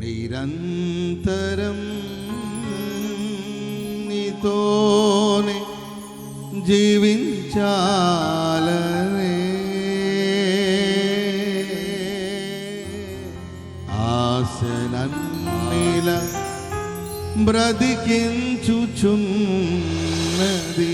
నిరంతరం నీతోనే జీవించాలనే ఆశనన్నిల బ్రతికించుచున్నది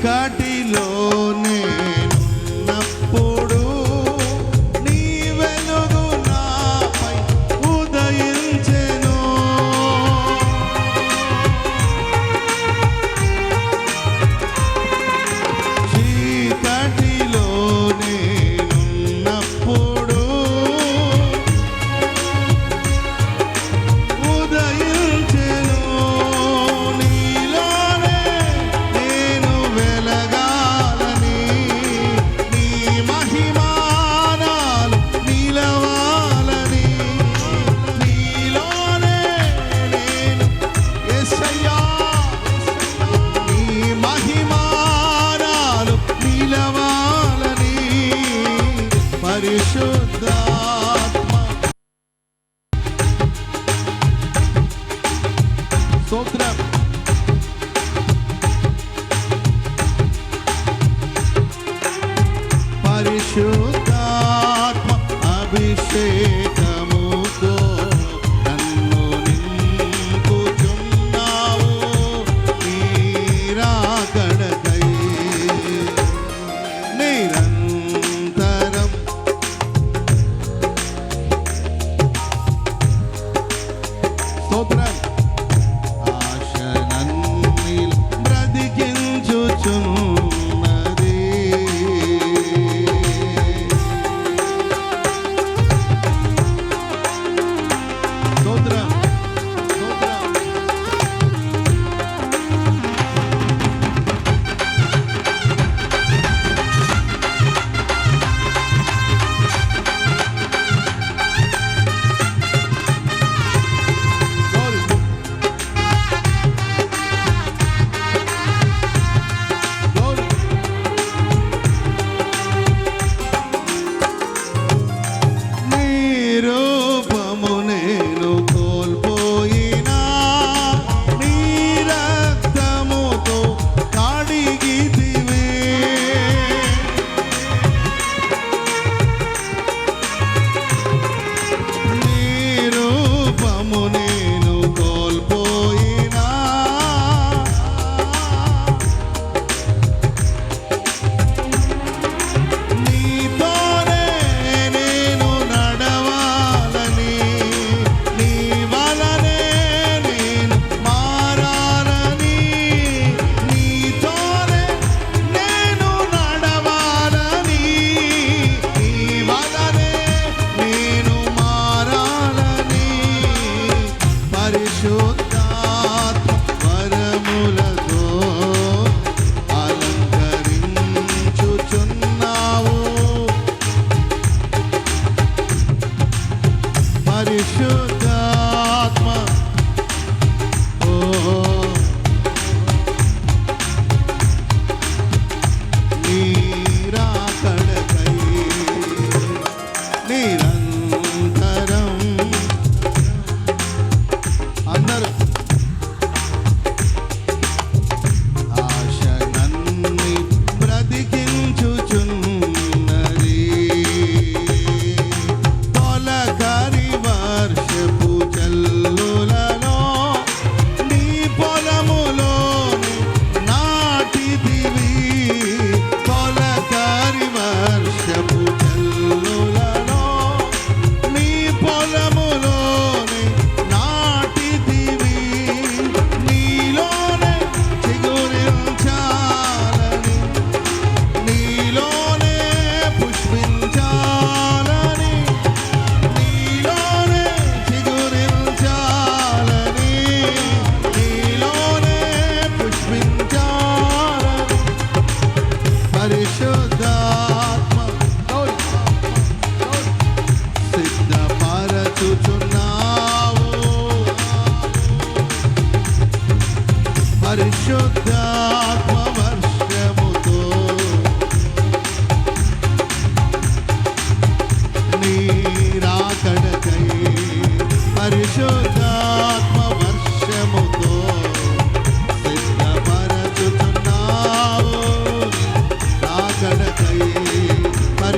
చీకటిలో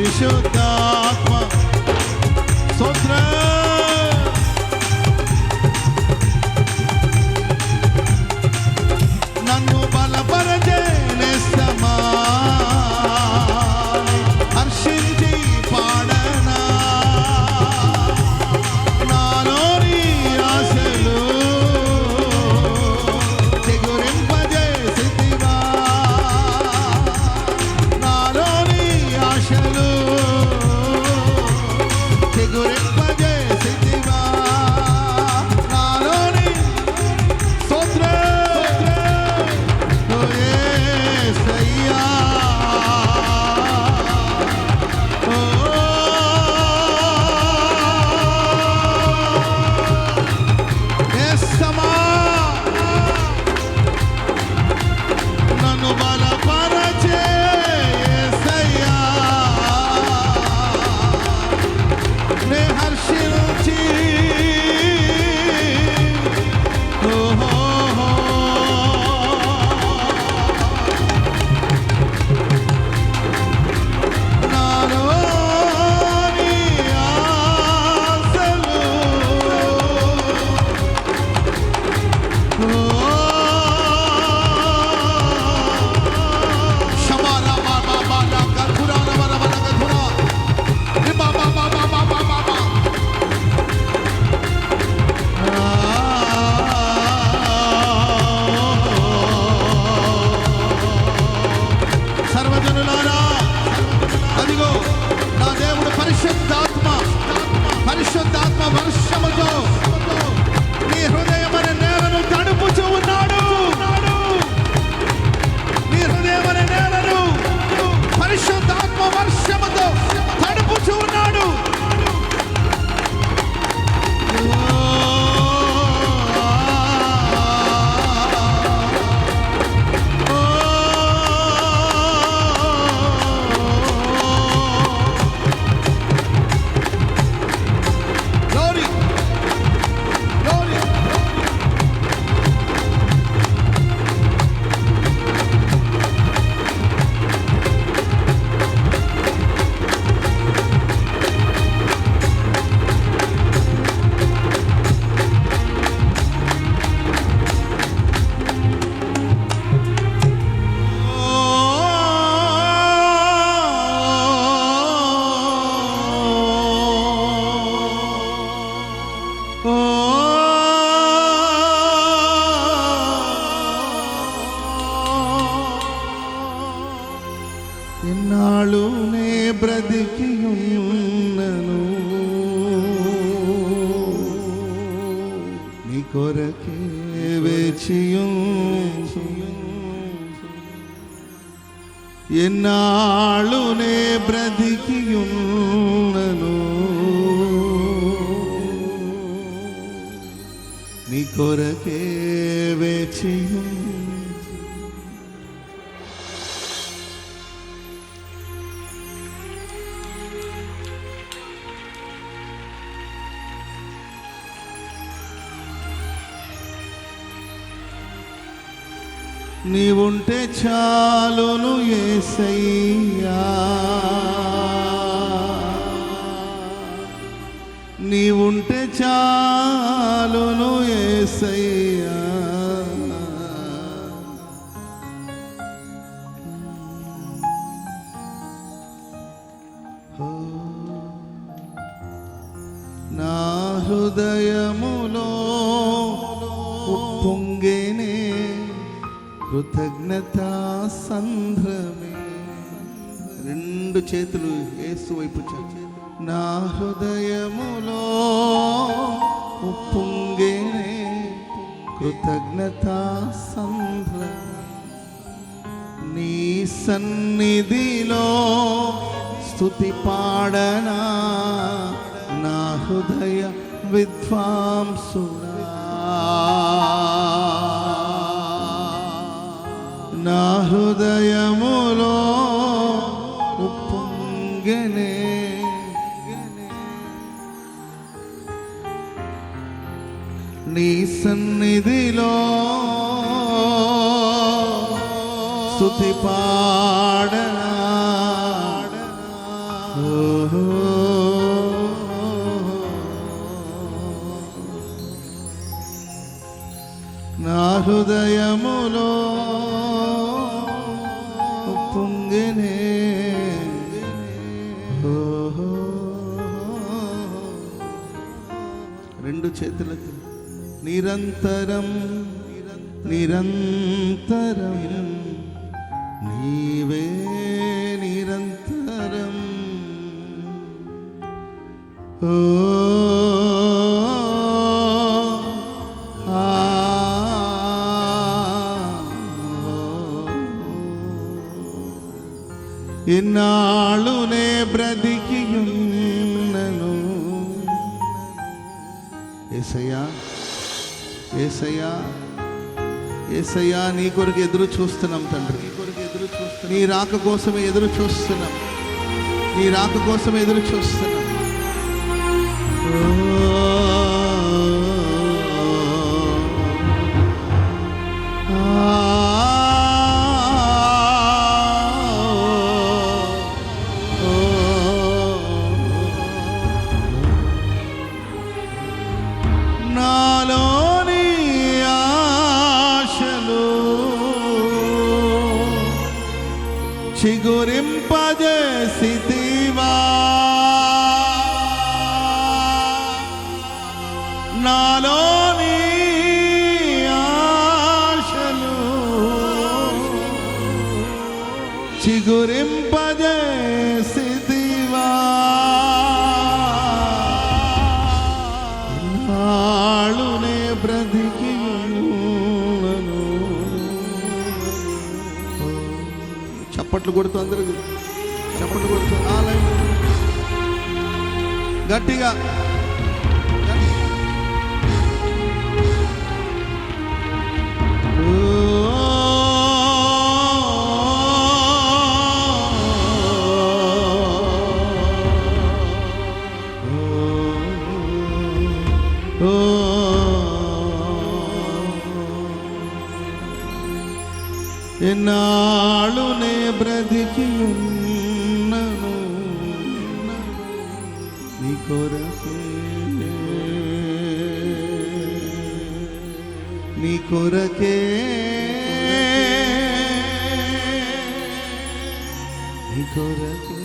You should Shishoka. బ్రతికియున్నను. నీ కొరకే వేచియు ఎన్నాళ్ళు నే బ్రతికియున్నను. నీ కొరకే వేచియున్నను నీవుంటే చాలును ఏసయ్యా. నీవుంటే చాలును ఏసయ్యా. కృతజ్ఞతా సంధ్రమే రెండు చేతులు ఏసు వైపు నా హృదయములో ఉప్పొంగేనే. కృతజ్ఞతా సంద్రమే నీ సన్నిధిలో స్తుతి పాడనా. నా హృదయ విద్వాంసుడా. నా హృదయములో ఉప్పొంగనే. నీ సన్నిధిలో స్థుతి పాడనా. నా హృదయములో రెండు చేతులకి. నిరంతరం నిరంతరం. ఇన్నాళ్ళునే బ్రతికియున్నను. ఏసయ్యా ఏసయ్యా ఏసయ్యా నీ కొరకు ఎదురు చూస్తున్నాం తండ్రి. నీ కొరకు ఎదురు చూస్తున్నాం నీ రాక కోసమే ఎదురు చూస్తున్నాం. నీ రాక కోసం ఎదురు చూస్తున్నాం. చిగురింపజేసితివా నాళునే బ్రతికి చప్పట్లు కొడుతూ అందరూ. చప్పట్లు కొడుతూ ఆలయం గట్టిగా. కొరకే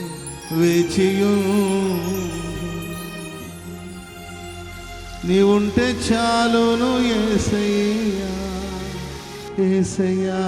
వేచియు. నీవుంటే చాలును ఏసయ్యా ఏసయ్యా.